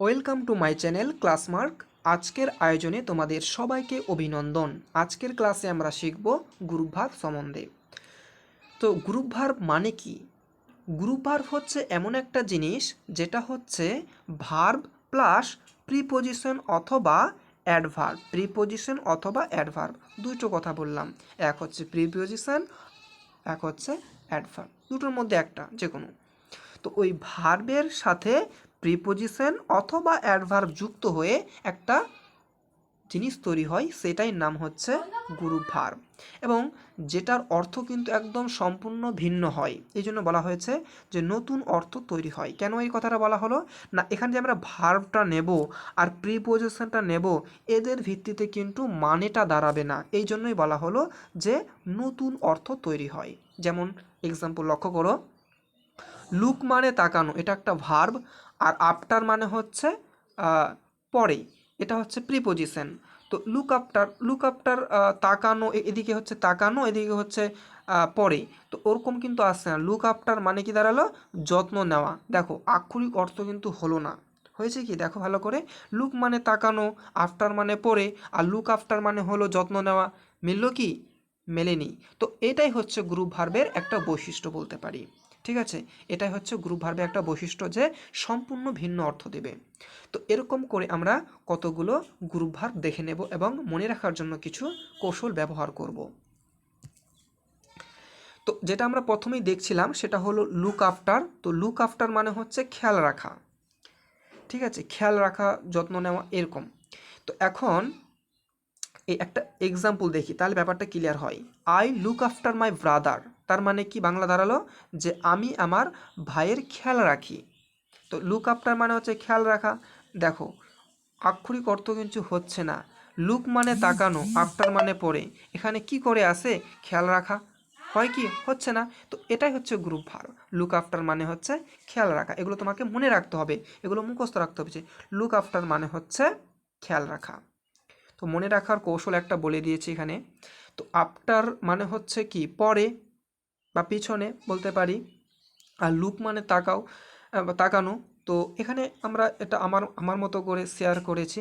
Welcome to my channel class mark আজকের আয়োজনে তোমাদের সবাইকে অভিনন্দন। আজকের ক্লাসে আমরা শিখব গ্রুপ ভার্ব সম্বন্ধে। তো গ্রুপ ভার্ব মানে কি? গ্রুপ ভার্ব হচ্ছে এমন একটা জিনিস যেটা হচ্ছে ভার্ব প্লাস প্রিপোজিশন অথবা অ্যাডভার্ব। প্রিপোজিশন অথবা অ্যাডভার্ব। দুটো কথা বললাম। এক হচ্ছে প্রিপোজিশন, এক হচ্ছে অ্যাডভার্ব। দুটোর মধ্যে একটা যে কোনো তো ওই ভার্বের সাথে প্রিপোজিশন অথবা অ্যাডভার্ব যুক্ত হয়ে একটা জিনিস তৈরি হয়, সেটাই নাম হচ্ছে গ্রুপ ভার্ব এবং যেটার অর্থ কিন্তু একদম সম্পূর্ণ ভিন্ন হয়। এই জন্য বলা হয়েছে যে নতুন অর্থ তৈরি হয়। কেন এই কথাটা বলা হলো? না, এখানে যে আমরা ভার্বটা নেব আর প্রিপোজিশনটা নেব, এদের ভিত্তিতে কিন্তু মানেটা দাঁড়াবে না। এই জন্যই বলা হলো যে নতুন অর্থ তৈরি হয়। যেমন এক্সাম্পল লক্ষ্য করো। লুক মানে তাকানো, এটা একটা ভার্ব আর আফটার মানে হচ্ছে পরে। এটা হচ্ছে প্রিপোজিশন তো লুক আফটার লুক আফটার তাকানো এদিকে হচ্ছে তাকানো, এদিকে হচ্ছে পরে। তো ওরকম কিন্তু আসছে না। লুক আফটার মানে কি দাঁড়াল? যত্ন নেওয়া। দেখো, আক্ষরিক অর্থ কিন্তু হলো না। হয়েছে কি? দেখো ভালো করে। লুক মানে তাকানো আফটার মানে পরে, আর লুক আফটার মানে হলো যত্ন নেওয়া। মিললো কি? মেলেনি। তো এটাই হচ্ছে গ্রুপ ভার্বের একটা বৈশিষ্ট্য বলতে পারি। ঠিক আছে? এটাই হচ্ছে গ্রুপ ভার্বের একটা বৈশিষ্ট্য যে সম্পূর্ণ ভিন্ন অর্থ দেবে। তো এরকম করে আমরা কতগুলো গ্রুপ ভার্ব দেখে নেব এবং মনে রাখার জন্য কিছু কৌশল ব্যবহার করব। তো যেটা আমরা প্রথমেই দেখছিলাম সেটা হলো লুক আফটার তো লুক আফটার মানে হচ্ছে খেয়াল রাখা। ঠিক আছে? খেয়াল রাখা, যত্ন নেওয়া এরকম। তো এখন এই একটা এক্সাম্পল দেখি, তাহলে ব্যাপারটা ক্লিয়ার হয়। I look after my brother তার মানে কি বাংলা দাঁড়াল? যে আমি আমার ভাইয়ের খেয়াল রাখি। তো লুক আফটার মানে হচ্ছে খেয়াল রাখা। দেখো, আক্ষরিক অর্থ কিন্তু হচ্ছে না। লুক মানে তাকানো আফটার মানে পরে এখানে কি করে আসে? খেয়াল রাখা। হয় কি? হচ্ছে না। তো এটাই হচ্ছে গ্রুপ ভার। লুক আফটার মানে হচ্ছে খেয়াল রাখা। এগুলো তোমাকে মনে রাখতে হবে। এগুলো মুখস্থ রাখতে হবে লুক আফটার মানে হচ্ছে খেয়াল রাখা। তো মনে রাখার কৌশল একটা বলে দিয়েছি এখানে। তো আফটার মানে হচ্ছে কি? পরে বা পিছনে বলতে পারি। আর লুক মানে তাকাও তাকানো। তো এখানে আমরা এটা আমার আমার মতো করে শেয়ার করেছি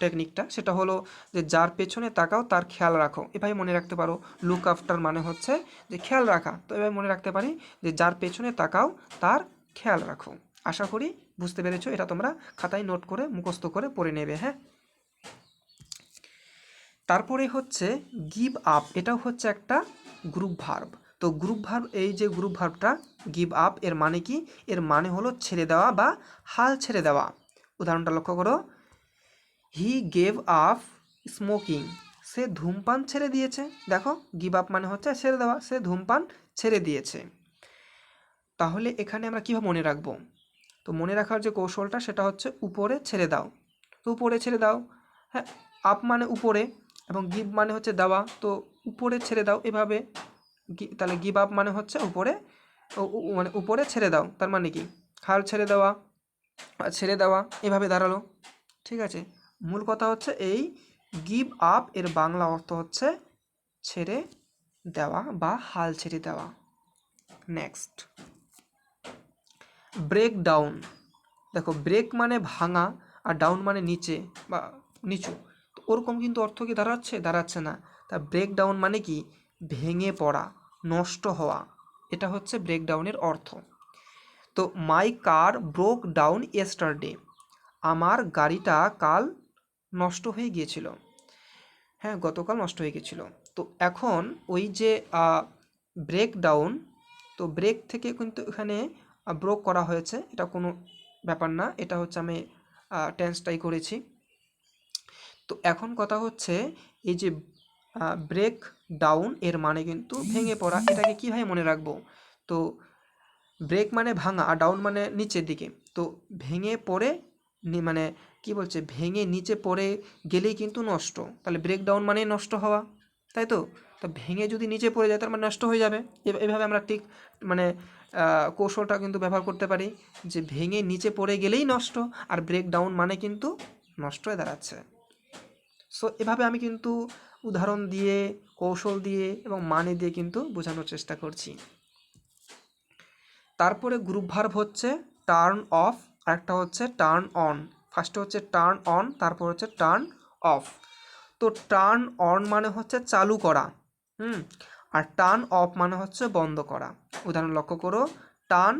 টেকনিকটা সেটা হলো যে যার পেছনে তাকাও, তার খেয়াল রাখো। এভাবে মনে রাখতে পারো। লুক আফটার মানে হচ্ছে যে খেয়াল রাখা। তো এভাবে মনে রাখতে পারি যে যার পেছনে তাকাও, তার খেয়াল রাখো। আশা করি বুঝতে পেরেছ। এটা তোমরা খাতায় নোট করে মুখস্থ করে পড়ে নেবে হ্যাঁ? তারপরে হচ্ছে গিভ আপ এটাও হচ্ছে একটা গ্রুপ ভার্ব তো গ্রুপ ভার্ব এই যে গ্রুপ ভার্বটা গিভ আপ এর মানে কি? এর মানে হলো ছেড়ে দেওয়া বা হাল ছেড়ে দেওয়া। উদাহরণটা লক্ষ্য করো। হি গেভ আপ স্মোকিং সে ধূমপান ছেড়ে দিয়েছে। দেখো গিভ আপ মানে হচ্ছে ছেড়ে দেওয়া, সে ধূমপান ছেড়ে দিয়েছে। তাহলে এখানে আমরা কীভাবে মনে রাখব? তো মনে রাখার যে কৌশলটা, সেটা হচ্ছে উপরে ছেড়ে দাও। তো উপরে ছেড়ে দাও। হ্যাঁ আপ মানে উপরে এবং গিভ মানে হচ্ছে দেওয়া। তো উপরে ছেড়ে দাও এভাবে। তাহলে গিভ আপ মানে হচ্ছে উপরে মানে উপরে ছেড়ে দাও। তার মানে কি? হাল ছেড়ে দেওয়া ছেড়ে দেওয়া, এভাবে দাঁড়াল। ঠিক আছে? মূল কথা হচ্ছে এই গিভ আপ এর বাংলা অর্থ হচ্ছে ছেড়ে দেওয়া বা হাল ছেড়ে দেওয়া। নেক্সট ব্রেক ডাউন দেখো ব্রেক মানে ভাঙা আর ডাউন মানে নিচে বা নিচু। ওরকম কিন্তু অর্থ কি দাঁড়াচ্ছে? দাঁড়াচ্ছে না। তা ব্রেক ডাউন মানে কি? ভেঙে পড়া, নষ্ট হওয়া। এটা হচ্ছে ব্রেকডাউনের অর্থ। তো my car broke down yesterday আমার গাড়িটা কাল নষ্ট হয়ে গিয়েছিল। হ্যাঁ গতকাল নষ্ট হয়ে গেছিল তো এখন ওই যে ব্রেক ডাউন তো ব্রেক থেকে কিন্তু এখানে ব্রোক করা হয়েছে। এটা কোনো ব্যাপার না। এটা হচ্ছে আমি টেন্সটাই করেছি। তো এখন কথা হচ্ছে, এই যে ব্রেক ডাউন এর মানে কিন্তু ভেঙে পড়া, এটাকে কীভাবে মনে রাখব? তো ব্রেক মানে ভাঙা আর ডাউন মানে নিচের দিকে। তো ভেঙে পড়ে মানে কি বলছে, ভেঙে নিচে পড়ে গেলেই কিন্তু নষ্ট। তাহলে ব্রেক ডাউন মানেই নষ্ট হওয়া, তাই তো? তো ভেঙে যদি নিচে পড়ে যায়, তার মানে নষ্ট হয়ে যাবে। এভ- এভাবে আমরা ঠিক মানে কৌশলটা কিন্তু ব্যবহার করতে পারি যে ভেঙে নিচে পড়ে গেলেই নষ্ট, আর ব্রেক ডাউন মানে কিন্তু নষ্ট হয়ে দাঁড়াচ্ছে। সো এভাবে আমি কিন্তু উদাহরণ দিয়ে, কৌশল দিয়ে এবং মানে দিয়ে কিন্তু বোঝানোর চেষ্টা করছি। তারপরে গ্রুপ ভার্ব হচ্ছে টার্ন অফ আর একটা হচ্ছে টার্ন অন ফার্স্টে হচ্ছে টার্ন অন তারপর হচ্ছে টার্ন অফ তো টার্ন অন মানে হচ্ছে চালু করা, হুম? আর টার্ন অফ মানে হচ্ছে বন্ধ করা। উদাহরণ লক্ষ্য করো turn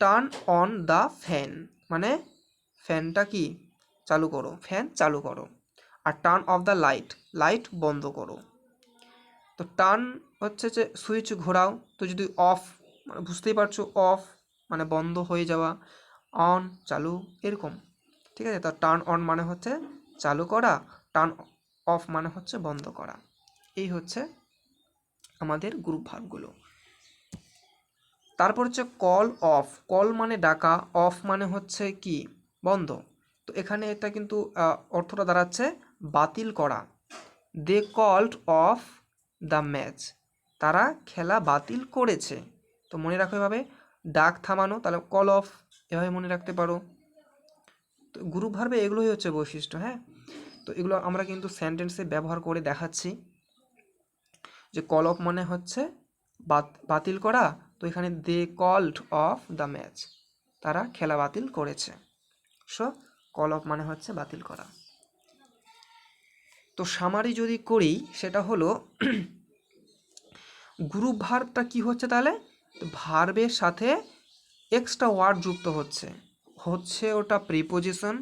turn on the fan মানে ফ্যানটা কি? চালু করো ফ্যান চালু করো। আর turn off the light light বন্ধ করো। তো টার্ন হচ্ছে যে সুইচ ঘোরাও, তো যদি অফ মানে বুঝতেই পারছ অফ মানে বন্ধ হয়ে যাওয়া অন চালু, এরকম। ঠিক আছে? তো টার্ন অন মানে হচ্ছে চালু করা টার্ন অফ মানে হচ্ছে বন্ধ করা। এই হচ্ছে আমাদের গ্রুপ ভাগগুলো তারপর হচ্ছে কল অফ কল মানে ডাকা অফ মানে হচ্ছে কি? বন্ধ। তো এখানে এটা কিন্তু অর্থটা দাঁড়াচ্ছে বাতিল করা। They called off the match তারা খেলা বাতিল করেছে। তো মনে রাখো এভাবে, ডাক থামানো, তাহলে কল অফ এভাবে মনে রাখতে পারো। তো গ্রুপ ভার্বে এগুলোই হচ্ছে বৈশিষ্ট্য হ্যাঁ? তো এগুলো আমরা কিন্তু সেন্টেন্সে ব্যবহার করে দেখাচ্ছি। যে কল অফ মানে হচ্ছে বাত- বাতিল করা। তো এখানে they called off the match তারা খেলা বাতিল করেছে। সো কল অফ মানে হচ্ছে বাতিল করা। তো সামারি যদি করি, সেটা হলো গ্রুপ ভার্বটা কি হচ্ছে তাহলে? ভার্বের সাথে এক্সট্রা ওয়ার্ড যুক্ত হচ্ছে। হচ্ছে ওটা প্রিপোজিশন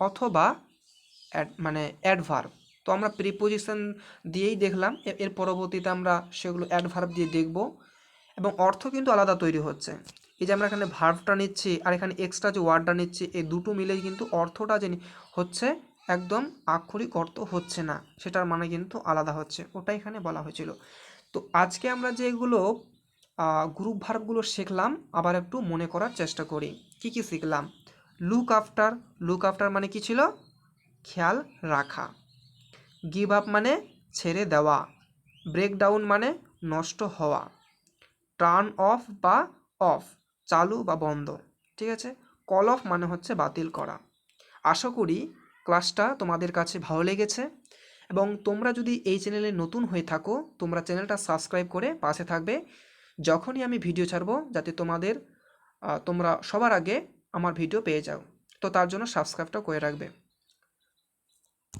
অথবা মানে অ্যাডভার্ব তো আমরা প্রিপোজিশন দিয়েই দেখলাম এর পরবর্তীতে আমরা সেগুলো অ্যাডভার্ব দিয়ে দেখব। এবং অর্থ কিন্তু আলাদা তৈরি হচ্ছে। এই যে আমরা এখানে ভার্বটা নিচ্ছি আর এখানে এক্সট্রা যে ওয়ার্ডটা নিচ্ছি, এই দুটো মিলেই কিন্তু অর্থটা যে হচ্ছে একদম আক্ষরিক অর্থ হচ্ছে না। সেটার মানে কিন্তু আলাদা হচ্ছে। ওটা এখানে বলা হয়েছিল। তো আজকে আমরা যেগুলো গ্রুপ ভার্বগুলো শিখলাম, আবার একটু মনে করার চেষ্টা করি। কি কি শিখলাম? লুক আফটার লুক আফটার মানে কি ছিল? খেয়াল রাখা। গিভ আপ মানে ছেড়ে দেওয়া। ব্রেকডাউন মানে নষ্ট হওয়া। টার্ন অফ বা অফ চালু বা বন্ধ। ঠিক আছে? কল অফ মানে হচ্ছে বাতিল করা। আশা করি ক্লাসটা তোমাদের কাছে ভালো লেগেছে এবং তোমরা যদি এই চ্যানেলে নতুন হয়ে থাকো, তোমরা চ্যানেলটা সাবস্ক্রাইব করে পাশে থাকবে। যখনই আমি ভিডিও ছাড়বো, যাতে তোমাদের তোমরা সবার আগে আমার ভিডিও পেয়ে যাও। তো তার জন্য সাবস্ক্রাইবটা করে রাখবে।